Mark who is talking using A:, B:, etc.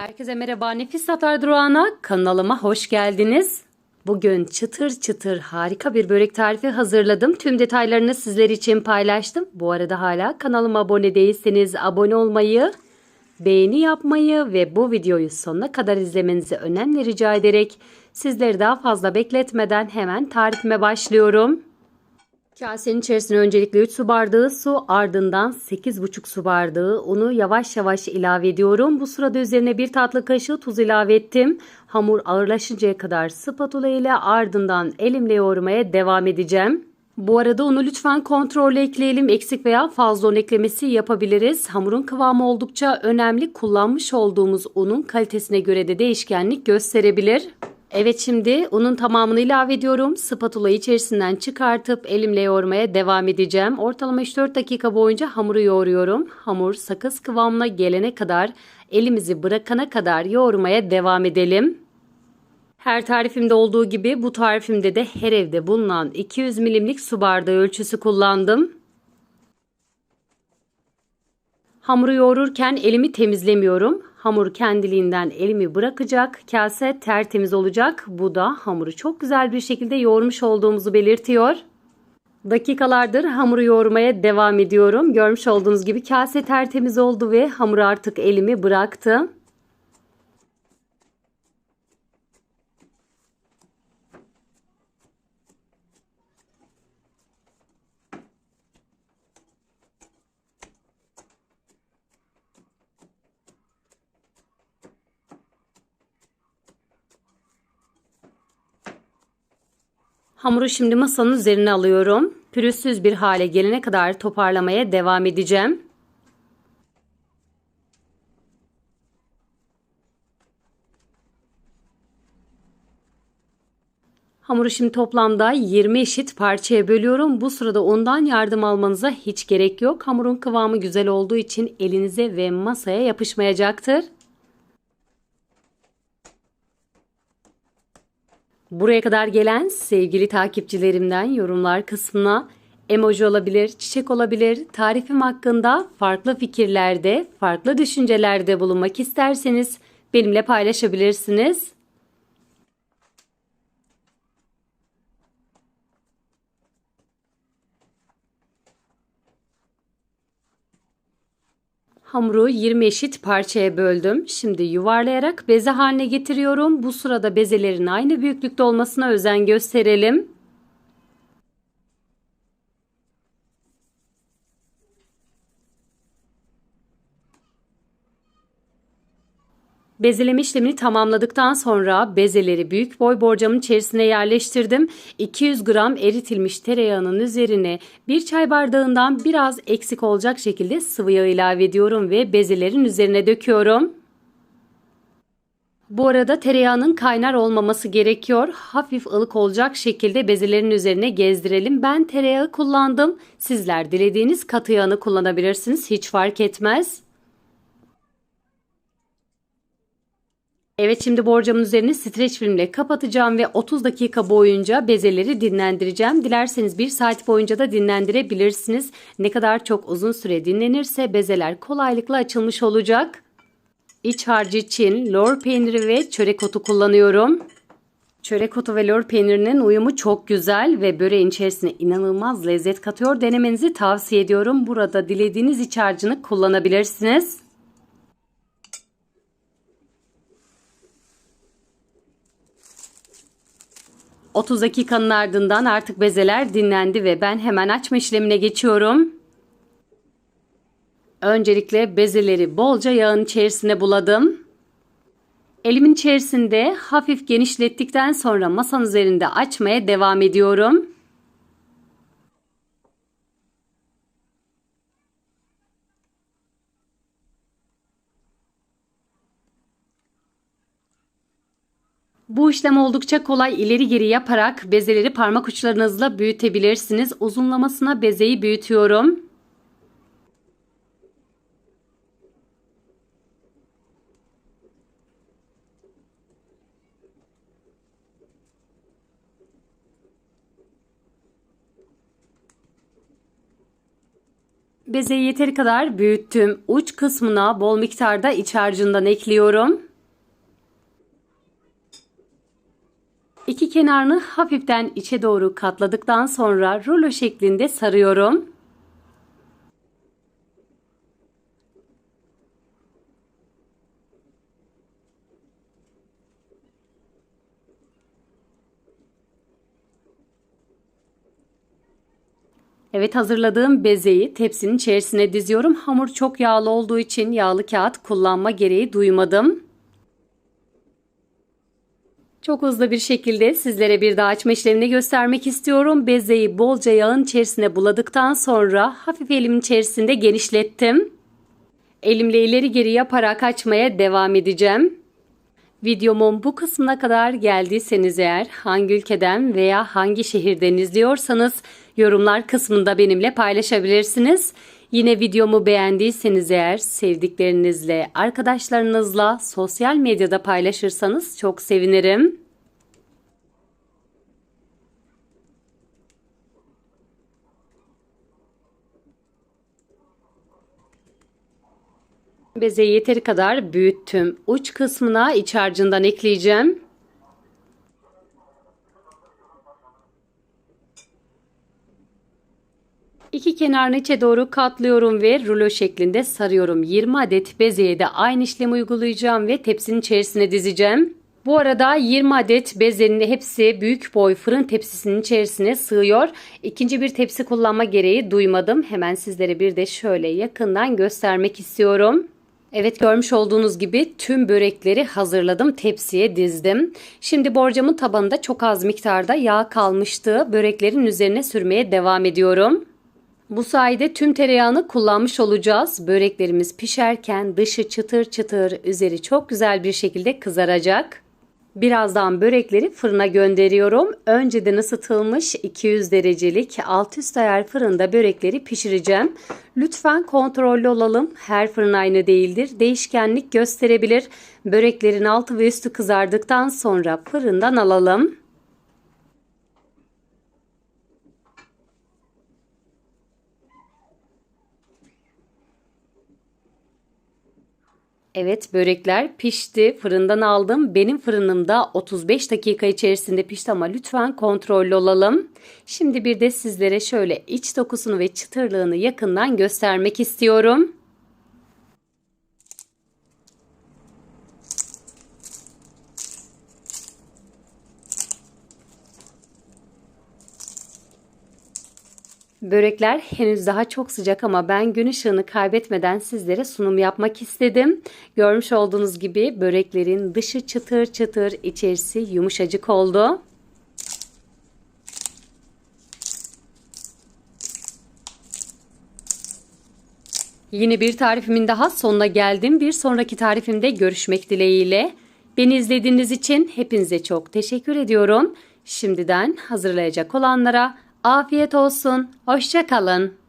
A: Herkese merhaba Nefis Tatlar Durağı'na kanalıma hoş geldiniz. Bugün çıtır çıtır harika bir börek tarifi hazırladım. Tüm detaylarını sizler için paylaştım. Bu arada hala kanalıma abone değilseniz abone olmayı, beğeni yapmayı ve bu videoyu sonuna kadar izlemenizi önemli rica ederek sizleri daha fazla bekletmeden hemen tarifime başlıyorum. Kasenin içerisine öncelikle 3 su bardağı su ardından 8,5 su bardağı unu yavaş yavaş ilave ediyorum. Bu sırada üzerine bir tatlı kaşığı tuz ilave ettim. Hamur ağırlaşıncaya kadar spatula ile ardından elimle yoğurmaya devam edeceğim. Bu arada unu lütfen kontrolle ekleyelim. Eksik veya fazla un eklemesi yapabiliriz. Hamurun kıvamı oldukça önemli. Kullanmış olduğumuz unun kalitesine göre de değişkenlik gösterebilir. Evet şimdi unun tamamını ilave ediyorum. Spatulayı içerisinden çıkartıp elimle yoğurmaya devam edeceğim. Ortalama 3-4 dakika boyunca hamuru yoğuruyorum. Hamur sakız kıvamına gelene kadar elimizi bırakana kadar yoğurmaya devam edelim. Her tarifimde olduğu gibi bu tarifimde de her evde bulunan 200 milimlik su bardağı ölçüsü kullandım. Hamuru yoğururken elimi temizlemiyorum. Hamur kendiliğinden elimi bırakacak. Kase tertemiz olacak. Bu da hamuru çok güzel bir şekilde yoğurmuş olduğumuzu belirtiyor. Dakikalardır hamuru yoğurmaya devam ediyorum. Görmüş olduğunuz gibi kase tertemiz oldu ve hamur artık elimi bıraktı. Hamuru şimdi masanın üzerine alıyorum. Pürüzsüz bir hale gelene kadar toparlamaya devam edeceğim. Hamuru şimdi toplamda 20 eşit parçaya bölüyorum. Bu sırada ondan yardım almanıza hiç gerek yok. Hamurun kıvamı güzel olduğu için elinize ve masaya yapışmayacaktır. Buraya kadar gelen sevgili takipçilerimden yorumlar kısmına emoji olabilir, çiçek olabilir, tarifim hakkında farklı fikirlerde, farklı düşüncelerde bulunmak isterseniz benimle paylaşabilirsiniz. Hamuru 20 eşit parçaya böldüm. Şimdi yuvarlayarak beze haline getiriyorum. Bu sırada bezelerin aynı büyüklükte olmasına özen gösterelim. Bezeleme işlemini tamamladıktan sonra bezeleri büyük boy borcamın içerisine yerleştirdim. 200 gram eritilmiş tereyağının üzerine bir çay bardağından biraz eksik olacak şekilde sıvı yağ ilave ediyorum ve bezelerin üzerine döküyorum. Bu arada tereyağının kaynar olmaması gerekiyor. Hafif ılık olacak şekilde bezelerin üzerine gezdirelim. Ben tereyağı kullandım. Sizler dilediğiniz katı yağını kullanabilirsiniz. Hiç fark etmez. Evet şimdi borcamın üzerine streç filmle kapatacağım ve 30 dakika boyunca bezeleri dinlendireceğim. Dilerseniz 1 saat boyunca da dinlendirebilirsiniz. Ne kadar çok uzun süre dinlenirse bezeler kolaylıkla açılmış olacak. İç harcı için lor peyniri ve çörek otu kullanıyorum. Çörek otu ve lor peynirinin uyumu çok güzel ve böreğin içerisine inanılmaz lezzet katıyor. Denemenizi tavsiye ediyorum. Burada dilediğiniz iç harcını kullanabilirsiniz. ...30 dakikanın ardından artık bezeler dinlendi ve ben hemen açma işlemine geçiyorum. Öncelikle bezeleri bolca yağın içerisine buladım. Elimin içerisinde hafif genişlettikten sonra masanın üzerinde açmaya devam ediyorum. Bu işlem oldukça kolay ileri geri yaparak bezeleri parmak uçlarınızla büyütebilirsiniz. Uzunlamasına bezeyi büyütüyorum. Bezeyi yeteri kadar büyüttüm. Uç kısmına bol miktarda iç harcından ekliyorum. İki kenarını hafiften içe doğru katladıktan sonra rulo şeklinde sarıyorum. Evet hazırladığım bezeyi tepsinin içerisine diziyorum. Hamur çok yağlı olduğu için yağlı kağıt kullanma gereği duymadım. Çok hızlı bir şekilde sizlere bir daha açma işlemini göstermek istiyorum. Bezeyi bolca yağın içerisine buladıktan sonra hafif elimin içerisinde genişlettim. Elimle ileri geri yaparak açmaya devam edeceğim. Videomun bu kısmına kadar geldiyseniz eğer hangi ülkeden veya hangi şehirden izliyorsanız yorumlar kısmında benimle paylaşabilirsiniz. Yine videomu beğendiyseniz eğer sevdiklerinizle, arkadaşlarınızla sosyal medyada paylaşırsanız çok sevinirim. Bezeyi yeteri kadar büyüttüm. Uç kısmına iç harcından ekleyeceğim. İki kenarını içe doğru katlıyorum ve rulo şeklinde sarıyorum. 20 adet bezeye de aynı işlemi uygulayacağım ve tepsinin içerisine dizeceğim. Bu arada 20 adet bezenin hepsi büyük boy fırın tepsisinin içerisine sığıyor. İkinci bir tepsi kullanma gereği duymadım. Hemen sizlere bir de şöyle yakından göstermek istiyorum. Evet görmüş olduğunuz gibi tüm börekleri hazırladım. Tepsiye dizdim. Şimdi borcamın tabanında çok az miktarda yağ kalmıştı. Böreklerin üzerine sürmeye devam ediyorum. Bu sayede tüm tereyağını kullanmış olacağız. Böreklerimiz pişerken dışı çıtır çıtır, üzeri çok güzel bir şekilde kızaracak. Birazdan börekleri fırına gönderiyorum. Önceden ısıtılmış 200 derecelik alt üst ayar fırında börekleri pişireceğim. Lütfen kontrollü olalım. Her fırın aynı değildir. Değişkenlik gösterebilir. Böreklerin altı ve üstü kızardıktan sonra fırından alalım. Evet börekler pişti. Fırından aldım. Benim fırınımda 35 dakika içerisinde pişti ama lütfen kontrollü olalım. Şimdi bir de sizlere şöyle iç dokusunu ve çıtırlığını yakından göstermek istiyorum. Börekler henüz daha çok sıcak ama ben gün ışığını kaybetmeden sizlere sunum yapmak istedim. Görmüş olduğunuz gibi böreklerin dışı çıtır çıtır, içerisi yumuşacık oldu. Yine bir tarifimin daha sonuna geldim. Bir sonraki tarifimde görüşmek dileğiyle. Beni izlediğiniz için hepinize çok teşekkür ediyorum. Şimdiden hazırlayacak olanlara Afiyet olsun. Hoşça kalın.